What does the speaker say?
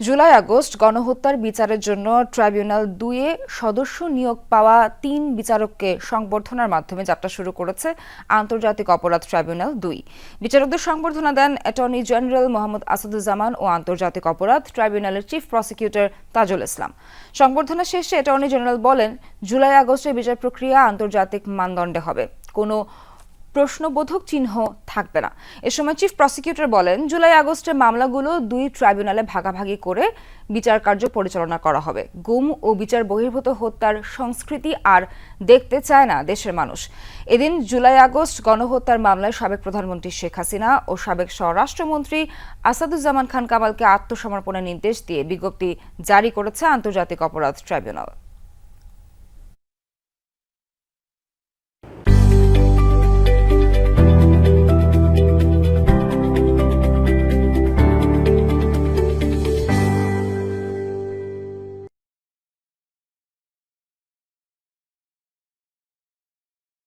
July August গণহত্যার বিচারের জন্য ট্রাইব্যুনাল দুয়ে সদস্য নিয়োগ পাওয়া তিন বিচারককে সংবর্ধনার মাধ্যমে যাত্রা শুরু করেছে আন্তর্জাতিক অপরাধ ট্রাইব্যুনাল দুই। বিচারকদের সংবর্ধনা দেন অ্যাটর্নি জেনারেল মোহাম্মদ আসাদুজ্জামান ও আন্তর্জাতিক অপরাধ ট্রাইব্যুনালের চিফ প্রসিকিউটর তাজুল ইসলাম। সংবর্ধনা শেষে অ্যাটর্নি জেনারেল বলেন, জুলাই আগস্টে বিচার প্রক্রিয়া আন্তর্জাতিক মানদণ্ডে হবে। কোনো প্রশ্নবোধক চিহ্ন থাকবে না। এ সময় চিফ প্রসিকিউটর বলেন, জুলাই আগস্টের মামলাগুলো দুই ট্রাইব্যুনালে ভাগাভাগি করে বিচার কার্য পরিচালনা করা হবে। গুম ও বিচার বহির্ভূত হত্যার সংস্কৃতি আর দেখতে চায় না দেশের মানুষ। এদিন জুলাই আগস্ট গণহত্যার মামলায় সাবেক প্রধানমন্ত্রী শেখ হাসিনা ও সাবেক স্বরাষ্ট্রমন্ত্রী আসাদুজ্জামান খান কামালকে আত্মসমর্পণের নির্দেশ দিয়ে বিজ্ঞপ্তি জারি করেছে আন্তর্জাতিক অপরাধ ট্রাইব্যুনাল।